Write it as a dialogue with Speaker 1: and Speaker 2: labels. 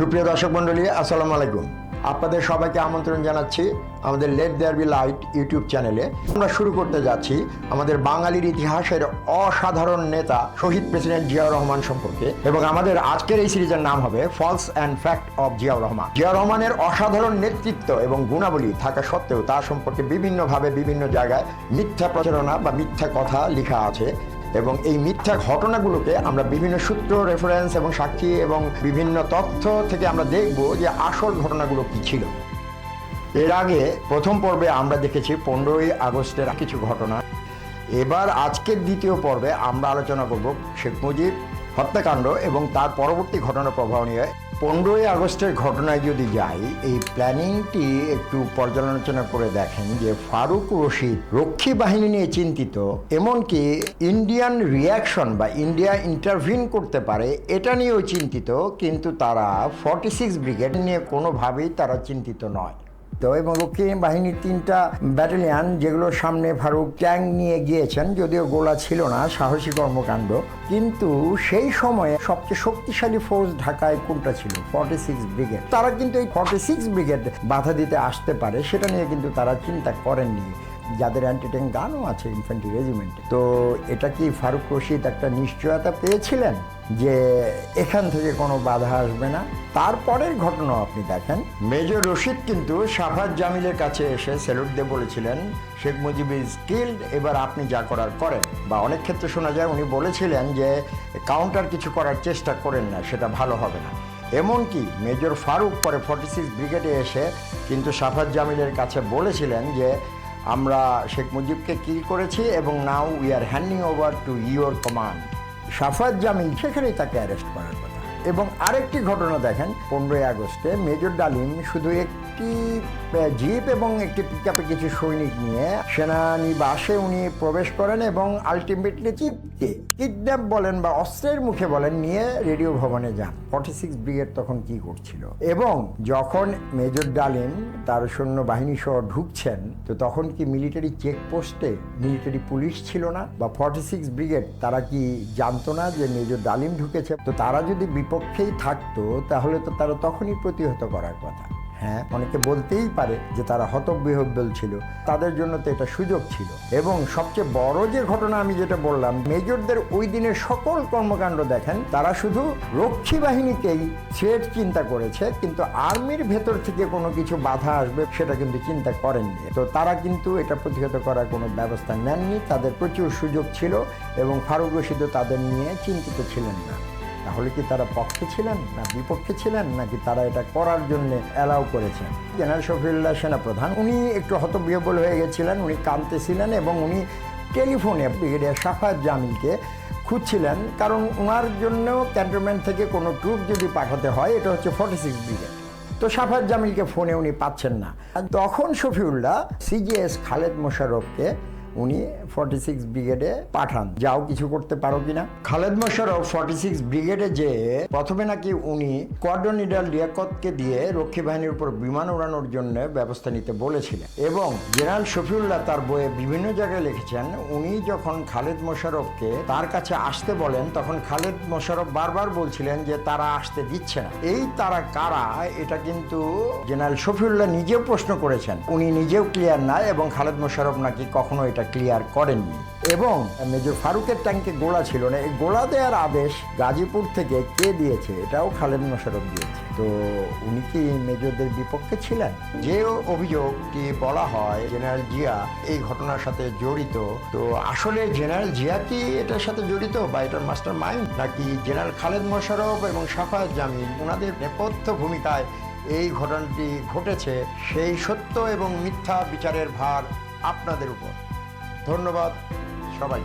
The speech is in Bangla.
Speaker 1: সুপ্রিয় দর্শক মণ্ডলী, আসসালামু আলাইকুম। আপনাদের সবাইকে আমন্ত্রণ জানাচ্ছি আমাদের let there be light YouTube চ্যানেলে। আমরা শুরু করতে যাচ্ছি আমাদের বাঙালির ইতিহাসের অসাধারণ নেতা শহীদ প্রেসিডেন্ট জিয়াউর রহমান সম্পর্কে এবং আমাদের আজকের এই সিরিজের নাম হবে false and fact of Ziaur Rahman. Ziaur রহমানের অসাধারণ নেতৃত্ব এবং গুণাবলী থাকা সত্ত্বেও তার সম্পর্কে বিভিন্নভাবে বিভিন্ন জায়গায় মিথ্যা প্রচারণা বা মিথ্যা কথা লেখা আছে। এবং এই মিথ্যা ঘটনাগুলোকে আমরা বিভিন্ন সূত্র রেফারেন্স এবং সাক্ষী এবং বিভিন্ন তথ্য থেকে আমরা দেখব যে আসল ঘটনাগুলো কী ছিল। এর আগে প্রথম পর্বে আমরা দেখেছি পনেরোই আগস্টের কিছু ঘটনা। এবার আজকের দ্বিতীয় পর্বে আমরা আলোচনা করব শেখ মুজিব হত্যাকাণ্ড এবং তার পরবর্তী ঘটনা প্রবাহ নিয়ে পনেরোই আগস্টের ঘটনায় যদি যাই, এই প্ল্যানিংটি একটু পর্যালোচনা করে দেখেন যে ফারুক রশিদ রক্ষী বাহিনী নিয়ে চিন্তিত, এমনকি ইন্ডিয়ান রিয়াকশন বা ইন্ডিয়া ইন্টারভিন করতে পারে, এটা নিয়েও চিন্তিত, কিন্তু তারা ফর্টি সিক্স ব্রিগেড নিয়ে কোনোভাবেই তারা চিন্তিত নয়। তো এবং রক্ষী বাহিনীর তিনটা ব্যাটালিয়ান যেগুলোর সামনে ফারুক ট্যাঙ্ক নিয়ে গিয়েছেন, যদিও গোলা ছিল না, সাহসী কর্মকাণ্ড। কিন্তু সেই সময়ে সবচেয়ে শক্তিশালী ফোর্স ঢাকায় কোনটা ছিল? ফর্টি সিক্স ব্রিগেড তারা কিন্তু এই ফর্টি সিক্স ব্রিগেড বাধা দিতে আসতে পারে, সেটা নিয়ে কিন্তু তারা চিন্তা করেননি। যাদের অ্যান্টিট্যাঙ্ক গানও আছে ইনফ্যান্ট্রি রেজিমেন্টে তো এটা কি ফারুক রশিদ একটা নিশ্চয়তা পেয়েছিলেন? যে এখান থেকে কোনো বাধা আসবে না। তারপরের ঘটনা আপনি দেখেন। মেজর রশিদ কিন্তু সাফাত জামিলের কাছে এসে স্যালুট দিয়ে বলেছিলেন, শেখ মুজিব ইজ স্কিল্ড এবার আপনি যা করার করেন। বা অনেক ক্ষেত্রে শোনা যায় উনি বলেছিলেন যে, কাউন্টার কিছু করার চেষ্টা করেন না, সেটা ভালো হবে না। এমনকি মেজর ফারুক পরে ফর্টি সিক্স ব্রিগেডে এসে কিন্তু সাফাত জামিলের কাছে বলেছিলেন যে, আমরা শেখ মুজিবকে কিল করেছি এবং now we are handing over to your command Shafaat Jamil সেখানেই তাকে অ্যারেস্ট করার কথা। এবং আরেকটি ঘটনা দেখেন, পনেরোই আগস্টে মেজর ডালিম শুধু একটি জিপ এবং একটি পিকআপে কিছু সৈনিক নিয়ে সেনানিবাসে উনি প্রবেশ করেন এবং আলটিমেটলি চিপকে কিডন্যাপ বলেন বা অস্ত্রের মুখে বলেন নিয়ে রেডিও ভবনে যান। ফর্টি সিক্স ব্রিগেড তখন কি করছিল? এবং যখন মেজর ডালিম তার সৈন্য বাহিনী সহ ঢুকছেন, তো তখন কি মিলিটারি চেকপোস্টে মিলিটারি পুলিশ ছিল না? বা ফর্টি সিক্স ব্রিগেড তারা কি জানতো না যে মেজর ডালিম ঢুকেছে? তো তারা যদি বিপক্ষেই থাকতো, তাহলে তো তারা তখনই প্রতিহত করার কথা। হ্যাঁ অনেকে বলতেই পারে যে তারা হতবিহব্বল ছিল। তাদের জন্য তো এটা সুযোগ ছিল। এবং সবচেয়ে বড় যে ঘটনা আমি যেটা বললাম, মেজরদের ওই দিনের সকল কর্মকাণ্ড দেখেন, তারা শুধু রক্ষী বাহিনীকেই থ্রেট চিন্তা করেছে, কিন্তু আর্মির ভেতর থেকে কোনো কিছু বাধা আসবে সেটা কিন্তু চিন্তা করেননি। তো তারা কিন্তু এটা প্রতিহত করার কোনো ব্যবস্থা নেননি, তাদের প্রচুর সুযোগ ছিল এবং ফারুক রশিদও তাদের নিয়ে চিন্তিত ছিলেন না। তাহলে কি তারা পক্ষে ছিলেন না বিপক্ষে ছিলেন? নাকি তারা এটা করার জন্য অ্যালাউ করেছেন? জেনারেল শফিউল্লাহ সেনাপ্রধান, উনি একটু হতবিহবল হয়ে গেছিলেন, উনি কাঁদতেছিলেন এবং উনি টেলিফোনে ব্রিগেডিয়ার সাফাত জামিলকে খুঁজছিলেন। কারণ ওনার জন্য ক্যান্টনমেন্ট থেকে কোনো ট্রুপ যদি পাঠাতে হয়, এটা হচ্ছে ফর্টি সিক্স ব্রিগেড তো সাফাত জামিলকে ফোনে উনি পাচ্ছেন না। তখন শফিউল্লাহ সিজিএস খালেদ মোশারফকে উনি ফর্টি সিক্স ব্রিগেডে পাঠান। যাও কিছু করতে পারো কিনা? খালেদ মোশারফ ফর্টি সিক্স ব্রিগেডে যে প্রথমে নাকি উনি কোয়ার্ডোনিডাল লিয়াকতকে দিয়ে রক্ষী বাহিনীর উপর বিমান উড়ানোর জন্য ব্যবস্থা নিতে বলেছিলেন। এবং জেনারেল শফিউল্লাহ তার বইয়ে বিভিন্ন জায়গায় লিখেছেন, উনি যখন খালেদ মোশারফকে তার কাছে আসতে বলেন, তখন খালেদ মোশারফ বারবার বলছিলেন যে তারা আসতে দিচ্ছে না। এই তারা কারা? এটা কিন্তু জেনারেল শফিউল্লাহ নিজেও প্রশ্ন করেছেন। উনি নিজেও ক্লিয়ার না এবং খালেদ মোশারফ নাকি কখনো এটা ক্লিয়ার করেননি। এবং মেজর ফারুকের ট্যাঙ্কে গোলা ছিল না। এই গোলা দেওয়ার আদেশ গাজীপুর থেকে কে দিয়েছে, এটাও খালেদ মোশারফ দিয়েছে। তো উনি কি মেজরদের বিপক্ষে ছিলেন? যে অভিযোগটি বলা হয়, জেনারেল জিয়া এই ঘটনার সাথে জড়িত, তো আসলে জেনারেল জিয়া কি এটার সাথে জড়িত বা এটার মাস্টার মাইন্ড নাকি জেনারেল খালেদ মোশারফ এবং সাফায়াত জামিল ওনাদের নেপথ্য ভূমিকায় এই ঘটনাটি ঘটেছে? সেই সত্য এবং মিথ্যা বিচারের ভার আপনাদের উপর। ধন্যবাদ সবাই